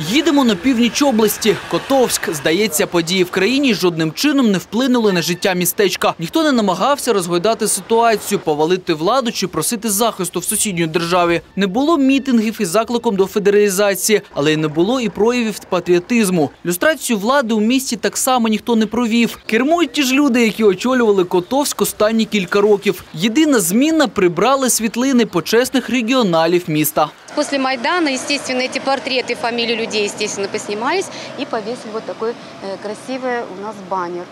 Їдемо на північ області. Котовськ. Здається, події в країні жодним чином не вплинули на життя містечка. Ніхто не намагався розгойдати ситуацію, повалити владу чи просити захисту в сусідній державі. Не було мітингів із закликом до федералізації, але й не було і проявів патріотизму. Люстрацію влади у місті так само ніхто не провів. Кермують ті ж люди, які очолювали Котовськ останні кілька років. Єдина зміна прибрали світлини почесних регіоналів міста После Майдана, естественно, эти портреты, фамилии людей, естественно, поснимались и повесили вот такой э, красивый у нас баннер.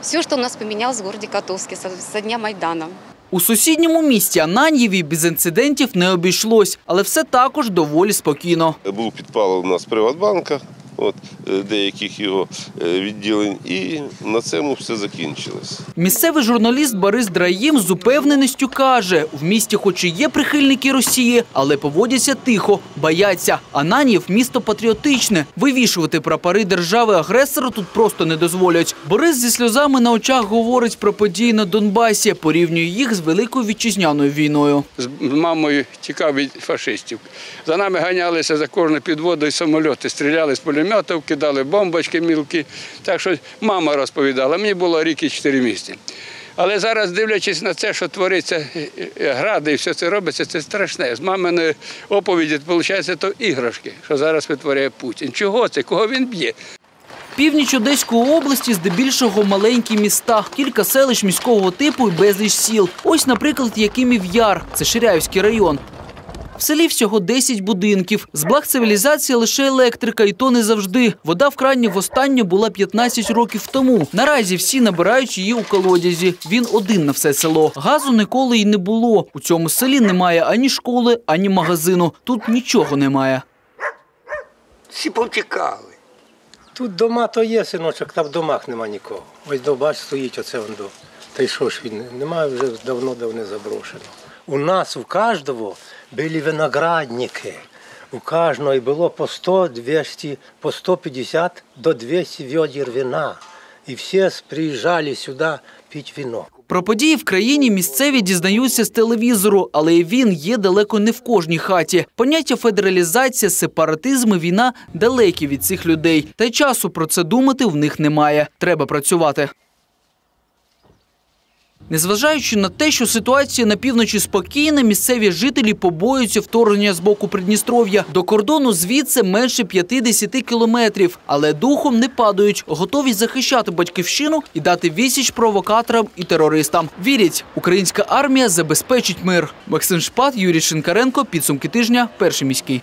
Все, что у нас поменялось в городе Котовске со, со дня Майдана. У сусідньому місті Ананьєві без інцидентів не обійшлось, але все також доволі спокійно. Був підпал у нас Приватбанка, от, е, деяких його е, відділень, і на цьому все закінчилось. Місцевий журналіст Борис Драїм з упевненістю каже, в місті хоч і є прихильники Росії, але поводяться тихо, бояться. Ананів – місто патріотичне. Вивішувати прапори держави-агресора тут просто не дозволять. Борис зі сльозами на очах говорить про події на Донбасі, порівнює їх з Великою Вітчизняною війною. з мамою тікав від фашистів. За нами ганялися за кожну підводу і самольоти, стріляли з пулеметів, кидали бомбочки мілкі. Так що мама розповідала, мені було рік і чотири місяці. Але зараз, дивлячись на це, що твориться е, е, гради і все це робиться, це страшне. З маминої оповіді, виходить, то іграшки, що зараз витворяє Путін. Чого це? Кого він б'є? Північ Одеської області здебільшого маленькі міста, кілька селищ міського типу і безліч сіл. Ось, наприклад, Якимів Яр, це Ширяївський район. В селі всього 10 будинків. З благ цивілізації лише електрика, і то не завжди. Вода в крані востаннє була 15 років тому. Наразі всі набирають її у колодязі. Він один на все село. Газу ніколи й не було. У цьому селі немає ані школи, ані магазину. Тут нічого немає. Всі повтікали. Тут дома то є, синочок, там в домах нема нікого. Ось до бач стоїть оце он до. Та й що ж він? Немає вже давно-давно заброшено. У нас у кожного були виноградники. У кожного було по 100, 200, по 150 до 200 ведер вина. І всі приїжджали сюди пити вино. Про події в країні місцеві дізнаються з телевізору, але і він є далеко не в кожній хаті. Поняття федералізація, сепаратизм і війна далекі від цих людей. Та й часу про це думати в них немає. Треба працювати. Незважаючи на те, що ситуація на півночі спокійна, місцеві жителі побоюються вторгнення з боку Придністров'я. До кордону звідси менше 50 кілометрів, але духом не падають, готові захищати батьківщину і дати відсіч провокаторам і терористам. Вірять, українська армія забезпечить мир. Максим Шпат, Юрій Шинкаренко. Підсумки тижня. Перший міський.